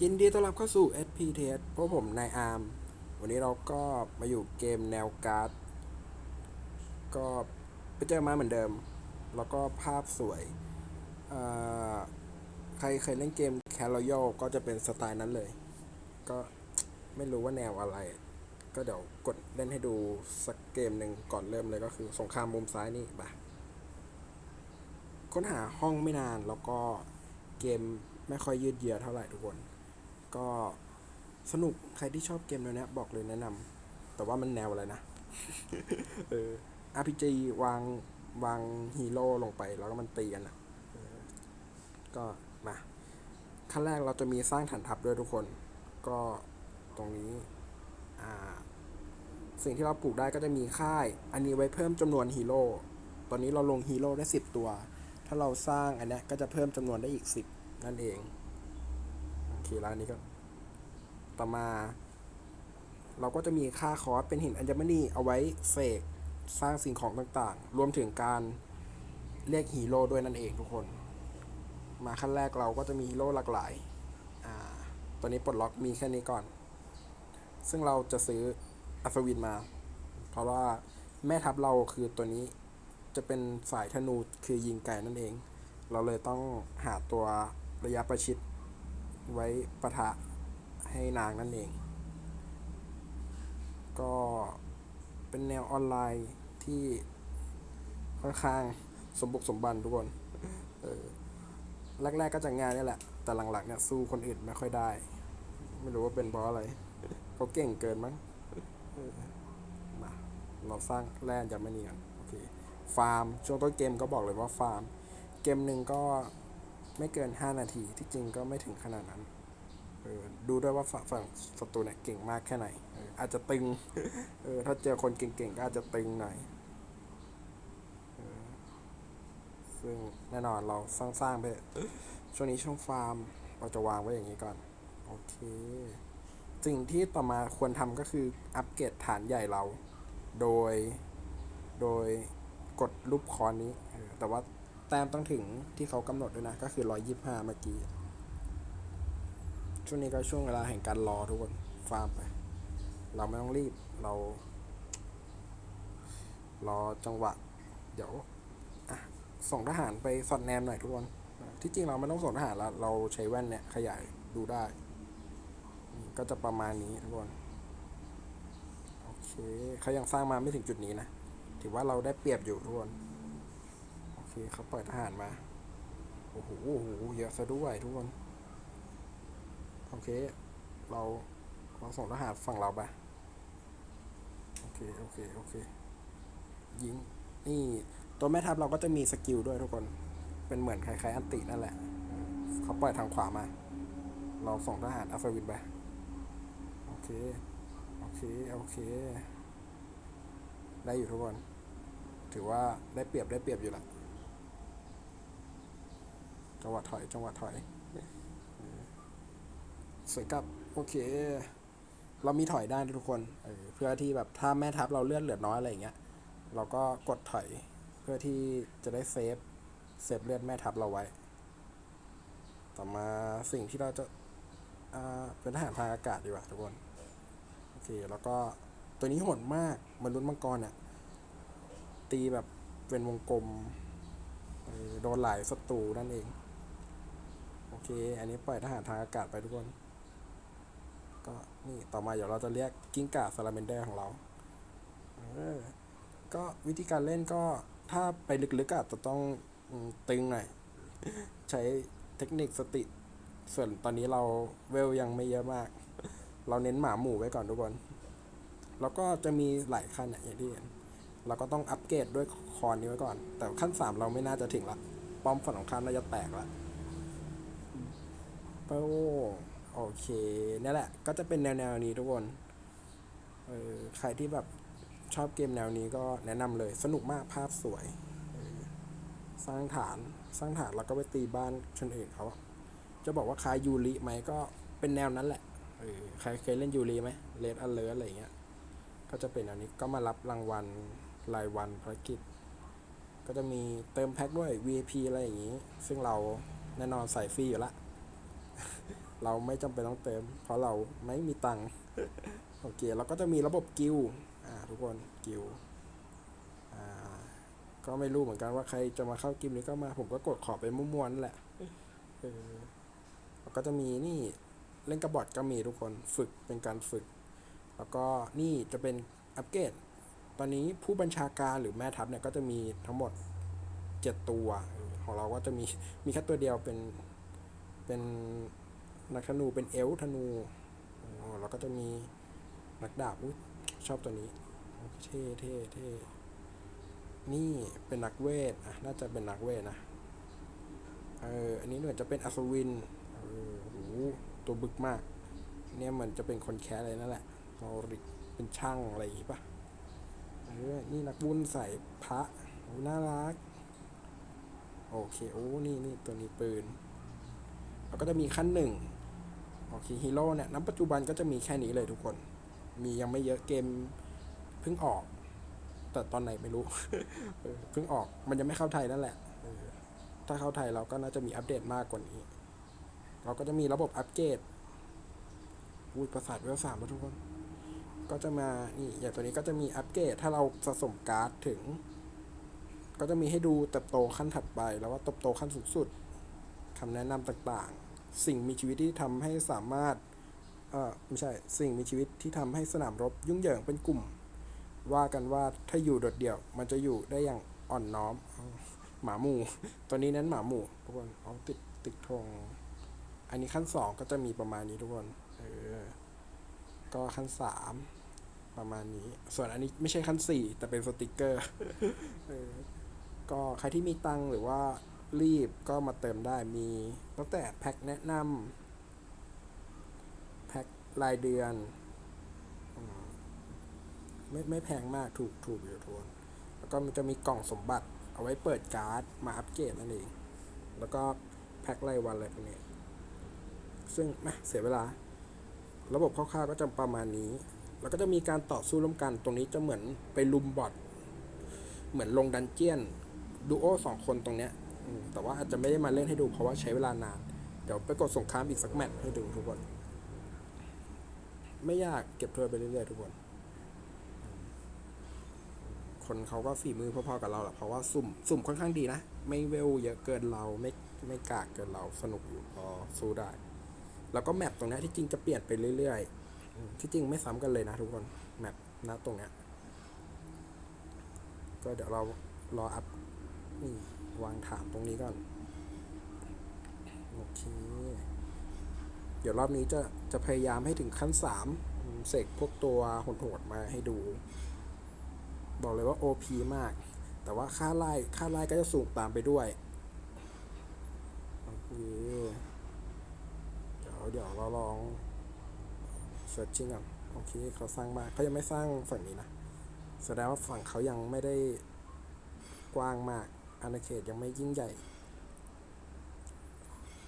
ยินดีต้อนรับเข้าสู่ SPTS พราะผมนายอาร์ม วันนี้เราก็มาอยู่เกมแนวการ์ด ก็ไปเจอมาเหมือนเดิม แล้วก็ภาพสวย ใครเคยเล่นเกม c a r o y a l ก็จะเป็นสไตล์นั้นเลย ก็ไม่รู้ว่าแนวอะไร ก็เดี๋ยวกดเล่นให้ดูสักเกมหนึ่งก่อนเริ่มเลยก็คือสงครามมุมซ้ายนี่บ่ะค้นหาห้องไม่นานแล้วก็เกมไม่ค่อยยืดเยื้อเท่าไหร่ทุกคน ก็สนุกใครที่ชอบเกมแนวนี้บอกเลยแนะนำแต่ว่ามันแนวอะไรนะเออ RPG วางวางฮีโร่ลงไปแล้วก็มันตีกันอะก็มาขั้นแรกเราจะมีสร้างฐานทัพด้วยทุกคน ก็ตรงนี้สิ่งที่เราปลูกได้ก็จะมีค่าย อันนี้ไว้เพิ่มจำนวนฮีโร่ตอนนี้เราลงฮีโร่ได้สิบตัว ถ้าเราสร้างอันนี้ก็จะเพิ่มจำนวนได้อีกสิบนั่นเอง โอเคแล้วอันนี้ก็ต่อมา เราก็จะมีค่าคอร์สเป็นหินอัญมณีเอาไว้เสกสร้างสิ่งของต่างๆ รวมถึงการเรียกฮีโร่ด้วยนั่นเองทุกคน มาขั้นแรกเราก็จะมีฮีโร่หลากหลาย อ่า ตัวนี้ปลดล็อกมีแค่นี้ก่อน ซึ่งเราจะซื้ออัศวินมา เพราะว่าแม่ทัพเราคือตัวนี้จะเป็นสายธนูคือยิงไก่นั่นเอง เราเลยต้องหาตัวระยะประชิด ไว้ประทะให้นางนั่นเอง ก็เป็นแนวออนไลน์ที่ค่อนข้างสมบุกสมบันทุกคน เออ แรก ๆ ก็จะง่ายนี่แหละ แต่หลังๆเนี่ยสู้คนอื่นไม่ค่อยได้ ไม่รู้ว่าเป็นเพราะอะไร เขาเก่งเกินมั้งออมาเราสร้างแร่จะไม่เนียนโอเค ฟาร์ม ช่วงต้นเกมก็บอกเลยว่าฟาร์ม เกมหนึ่งก็ ไม่เกิน 5 นาที ที่จริงก็ไม่ถึงขนาดนั้นเออดูด้วยว่าฝั่งศัตรูเนี่ยเก่งมากแค่ไหนอออาจจะตึงเออถ้าเจอคนเก่งๆก็อาจจะตึงหน่อยออซึ่งแน่นอนเราสร้างๆไปช่วงนี้ช่วงฟาร์มเราจะวางไว้อย่างนี้ก่อน โอเค สิ่งที่ต่อมาควรทำก็คืออัปเกรดฐานใหญ่เรา โดย โดยกดรูปคอนนี้ แต่ว่า แต้มต้องถึงที่เขากำหนดด้วยนะ ก็คือ 125 เมื่อกี้ ช่วงนี้ก็ช่วงเวลาแห่งการรอทุกคนฟาร์มไป เราไม่ต้องรีบเรา รอจังหวะ เดี๋ยวส่งทหารไปสอดแนมหน่อยทุกคน ที่จริงเราไม่ต้องส่งทหารแล้ว เราใช้แว่นเนี่ยขยายดูได้ ก็จะประมาณนี้ทุกคน โอเคเขายังสร้างมาไม่ถึงจุดนี้นะ ถือว่าเราได้เปรียบอยู่ทุกคน เคเขาเปล่อยทหารมา โอ้โหโหเยอะซะด้วยทุกคน โอเค เราเราส่งทหารฝั่งเราไป โอเค โอเค โอเค ยิง นี่ ตัวแม่ทัพเราก็จะมีสกิลด้วยทุกคน เป็นเหมือนคล้ายๆ อันตินั่นแหละ เขาปล่อยทางขวามา เราส่งทหารอัฟวินไป โอเค โอเค โอเค ได้อยู่ทุกคน ถือว่าได้เปรียบได้เปรียบอยู่ละ จังหวะถอย จังหวะถอยสวยกับโอเค เรามีถอยได้ทุกคนเเพื่อที่แบบถ้าแม่ทัพเราเลือดเหลือน้อยอะไรอย่างเงี้ย เราก็กดถอยเพื่อที่จะได้เซฟเซฟเลือดแม่ทัพเราไว้ ต่อมาสิ่งที่เราจะอ่าเป็นทหารทางอากาศดีกว่าทุกคน โอเค แล้วก็ตัวนี้โหดมากมันุษย์มังกรเนี่ยตีแบบเป็นวงกลมโดนหลายศัตรูนั่นเอง เค อันนี้ปล่อยทหารทางอากาศไปทุกคน ก็นี่ต่อมาเดี๋ยวเราจะเรียกกิ้งก่าซาลาเมนเดอร์ของเราเออก็วิธีการเล่นก็ถ้าไปลึกๆอาจจะต้องตึงหน่อย ใช้เทคนิคสติ ส่วนตอนนี้เราเวลยังไม่เยอะมาก เราเน้นหมาหมู่ไว้ก่อนทุกคน แล้วก็จะมีหลายขั้นอะอย่างที่เห็นเราก็ต้องอัปเกรดด้วยคอนนี้ไว้ก่อน แต่ขั้นสามเราไม่น่าจะถึงละ ป้อมฝั่งของข้ามน่าจะแตกละ โป้โอเคนี่นแหละ ก็จะเป็นแนวแนวๆนี้ทุกคนเออใครที่แบบชอบเกมแนวนี้ก็แนะนำเลยสนุกมากภาพสวย สร้างฐานสร้างฐานแล้วก็ไปตีบ้านคนอื่นเขาจะบอกว่าคล้ายยูริไหมก็เป็นแนวนั้นแหละเออใครเคยเล่นยูริไหมเลดอันเลอร์อะไรเงี้ยก็จะเป็นอันนี้ก็มารับรางวัลรายวันภารกิจ ก็จะมีเติมแพ็คด้วย VIP อะไรอย่างงี้ ซึ่งเราแน่นอนใส่ฟรีอยู่ละ เราไม่จำเป็นต้องเติม เพราะเราไม่มีตังค์โอเคแล้วก็จะมีระบบกิลด์อ่าทุกคนกิลด์อ่าก็ไม่รู้เหมือนกันว่าใครจะมาเข้ากิมนี้ก็มาผมก็กดขอไปมั่วๆนั่นแหละเออแล้วก็จะมีนี่เล่นกระบอดก็มีทุกคนฝึกเป็นการฝึก แล้วก็นี่จะเป็นอัปเกรดตอนนี้ผู้บัญชาการหรือแม่ทัพเนี่ยก็จะมีทั้งหมดเจ็ดตัวเออของเราก็จะมีมีแค่ตัวเดียวเป็นเป็น นักธนูเป็นเอลธนูโอ้แล้วก็จะมีนักดาบอุ๊ยชอบตัวนี้เท่เท่เท่นี่เป็นนักเวทอะน่าจะเป็นนักเวทนะเอออันนี้เหมือนจะเป็นอัศวินเออโหตัวบึกมาก เนี่ยเหมือนจะเป็นคนแคสอะไรนั่นแหละมอริกเป็นช่างอะไรอย่างงี้ปะเออนี่นักบุญใส่พระโอ้น่ารักโอเคโอ้นี่นี่ตัวนี้ปืนแล้วก็จะมีขั้นหนึ่ง โอเคฮีโร่เนี่ยณปัจจุบันก็จะมีแค่นี้เลยทุกคน มียังไม่เยอะเกมเพิ่งออก แต่ตอนไหนไม่รู้เพิ่งออกมันยังไม่เข้าไทยนั่นแหละถ้าเข้าไทยเราก็น่าจะมีอัปเดตมากกว่านี้ เราก็จะมีระบบอัปเกรดอุ้ยประสาทเวลสามแล้วทุกคน ก็จะมานี่อย่างตัวนี้ก็จะมีอัปเกรดถ้าเราสะสมการ์ดถึง ก็จะมีให้ดูเติบโตขั้นถัดไป แล้วว่าเติบโตขั้นสูงสุดคำแนะนำต่างๆ สิ่งมีชีวิตที่ทำให้สามารถเออไม่ใช่สิ่งมีชีวิตที่ทำให้สนามรบยุ่งเหยิงเป็นกลุ่ม ว่ากันว่าถ้าอยู่โดดเดี่ยว มันจะอยู่ได้อย่างอ่อนน้อมหมาหมู่ตัวนี้เน้นหมาหมู่ทุกคนเอาติดติดธงอันนี้ขั้นสองก็จะมีประมาณนี้ทุกคนเออก็ขั้นสามประมาณนี้ ส่วนอันนี้ไม่ใช่ขั้นสี่แต่เป็นสติกเกอร์ก็ใครที่มีตังหรือว่า รีบก็มาเติมได้มีตั้งแต่แพ็คแนะนำแพ็ครายเดือนไม่ไม่แพงมากถูกถูกอยู่ทุนแล้วก็มันจะมีกล่องสมบัติเอาไว้เปิดการ์ดมาอัปเกรดนั่นเอง แล้วก็แพ็ครายวันอะไรพวกนี้ ซึ่งไม่เสียเวลา ระบบคร่าวๆก็จะประมาณนี้ แล้วก็จะมีการต่อสู้ร่วมกันตรงนี้จะเหมือนไปลุมบอทเหมือนลงดันเจียนดูโอสองคนตรงเนี้ย แต่ว่าอาจจะไม่ได้มาเล่นให้ดูเพราะว่าใช้เวลานาน เดี๋ยวไปกดส่งครามอีกสักแมตช์ให้ดูทุกคน ไม่ยากเก็บถ้วยไปเรื่อยๆทุกคน คนเขาก็ฝีมือพอๆกับเราแหละเพราะว่าสุ่มสุ่มค่อนข้างดีนะ ไม่เวลเยอะเกินเราไม่ไม่กากเกินเราสนุกอยู่พอสู้ได้ แล้วก็แมปตรงเนี้ยที่จริงจะเปลี่ยนไปเรื่อยๆอืมที่จริงไม่ซ้ำกันเลยนะทุกคนแมปนะตรงเนี้ยก็เดี๋ยวเรารออัพนี่ วางถามตรงนี้ก่อน โอเค เดี๋ยวรอบนี้จะจะพยายามให้ถึงขั้นสามเสกพวกตัวโหดๆมาให้ดู บอกเลยว่า OP มาก แต่ว่าค่าไล่ค่าไล่ก็จะสูงตามไปด้วย โอเค เดี๋ยวเดี๋ยวเราลองเสิร์ชชิ่งก่อนโอเคเขาสร้างมาเขายังไม่สร้างฝั่งนี้นะ แสดงว่าฝั่งเขายังไม่ได้กว้างมาก อาณาเขตยังไม่ยิ่งใหญ่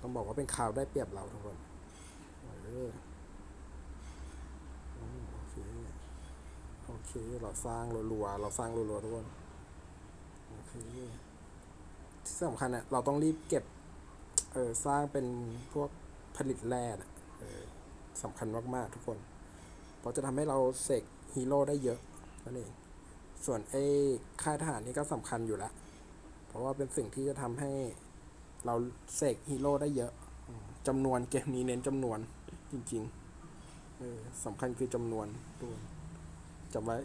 ต้องบอกว่าเป็นข่าวได้เปรียบเราทุกคนเออโอเค โอเค เราสร้างรัวๆ เราสร้างรัวๆ ทุกคน โอเค ที่สำคัญเนี่ยเราต้องรีบเก็บ เออสร้างเป็นพวกผลิตแร่น่ะเออสำคัญมากๆ ทุกคน เพราะจะทำให้เราเสกฮีโร่ได้เยอะนั่นเอง ส่วนไอ้ค่ายทหารนี่ก็สำคัญอยู่แล้ว เพราะว่าเป็นสิ่งที่จะทำให้เราเสกฮีโร่ได้เยอะจำนวนเกมนี้เน้นจำนวนจริงๆเออสำคัญคือจำนวนตัวจำไว้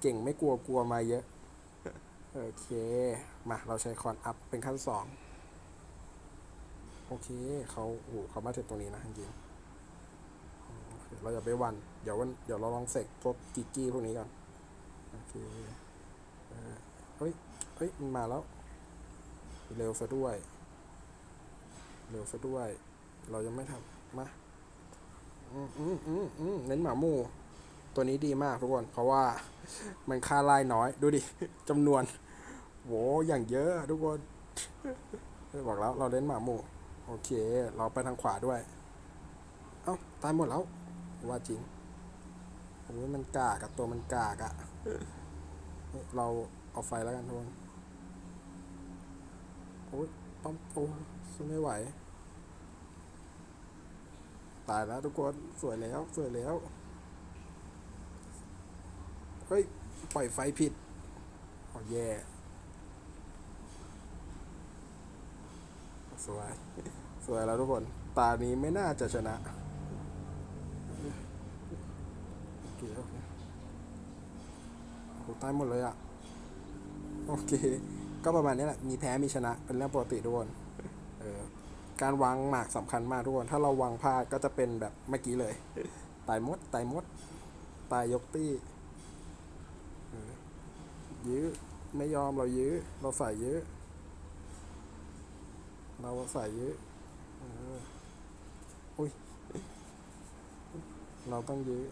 เก่งไม่กลัวกลัวมาเยอะ โอเค มาเราใช้คอนอัพเป็นขั้นสองโอเคเขาโอ้เขามาถึงตรงนี้นะจริงเราอย่าไปวัน เดี๋ยววันเดี๋ยวเราลองเสกพวกกิกกี้พวกนี้ก่อน โอเคเฮ้ย เฮ้ยมันมาแล้ว เร็วซะด้วย เร็วซะด้วย เรายังไม่ทำมาอืมอืมอืมอืมเน้นหมาหมูตัวนี้ดีมากทุกคน เพราะว่ามันค่าไล่น้อย ดูดิจำนวนโหอย่างเยอะทุกคน บอกแล้วเราเล่นหมาหมูโอเค เราไปทางขวาด้วย เอ้า ตายหมดแล้ว ว่าจริงโอ้ยมันกากอะตัวมันกากอะเรา เอาไฟแล้วกันทุกคนโอ้ยปั๊มโอ้สู้ไม่ไหว ตายแล้วทุกคน สวยแล้ว สวยแล้ว เฮ้ย ปล่อยไฟผิดโอ้แย่สวย สวยแล้วทุกคน ตานี้ไม่น่าจะชนะโอเคโอเคโอ้ตายหมดเลยอะ โอเค ก็ประมาณนี้แหละมีแพ้มีชนะเป็นเรื่องปกติทุกคนเออการวางหมากสำคัญมากทุกคน ถ้าเราวางพลาดก็จะเป็นแบบเมื่อกี้เลยตายมดตายมดตายยกตี้เยื้อไม่ยอมเรายื้อเราใส่ยื้อเราใส่ยื้อเอออุ้ยเราต้องยื้อ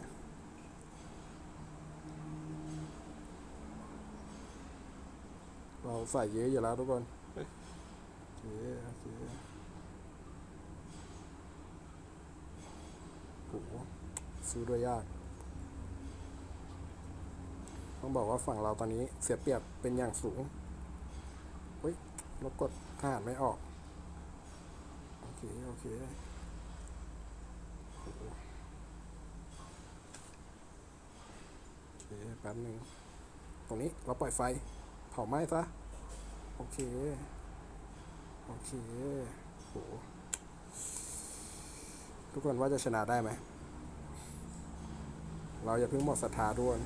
เราใส่เยอะอยู่แล้วทุกคนโอเคโอเคโหซื้อด้วยยาก ต้องบอกว่าฝั่งเราตอนนี้เสียเปรียบเป็นอย่างสูงเฮ้ยเรากดทหารไม่ออก โอเค โอเคโหโอเคแป๊บหนึ่งตรงนี้เราปล่อยไฟ เผาไหม้ซะ โอเค โอเคโหทุกคนว่าจะชนะได้ไหม เราอย่าเพิ่งหมดศรัทธาด้วย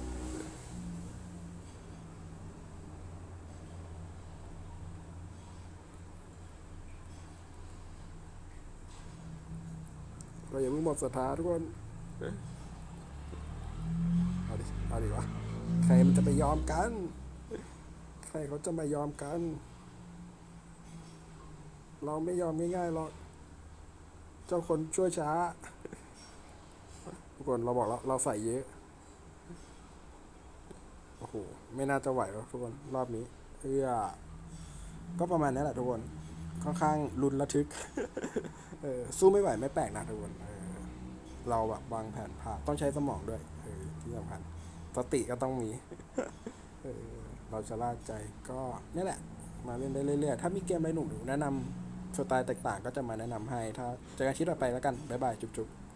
เราอย่าเพิ่งหมดศรัทธาทุกคน เอาดิ เอาดิวะ ใครมันจะไปยอมกันใค รเขาจะมายอมกัน เราไม่ยอมง่ายๆหรอกเจ้าคนช่วยช้า ทุกคนเราบอกแล้วเราใส่เยอะ โอ้โห ไม่น่าจะไหวหรอกทุกคนรอบนี้เอื้อก็ประมาณนี้แหละทุกคน ค่อนข้างรุนระทึก เออสู้ไม่ไหวไม่แปลกนะทุกคนเออเราแบบวางแผนพลาต้องใช้สมองด้วย เออที่สำคัญสติก็ต้องมี เออ เราจะลาใจก็นี่แหละ มาเล่นได้เรื่อยๆ ถ้ามีเกมอะไรหนุกๆแนะนำสไตล์แตกต่างก็จะมาแนะนำให้ ถ้าเจอกันคลิปต่อไปแล้วกัน บ๊ายบาย จุ๊บๆ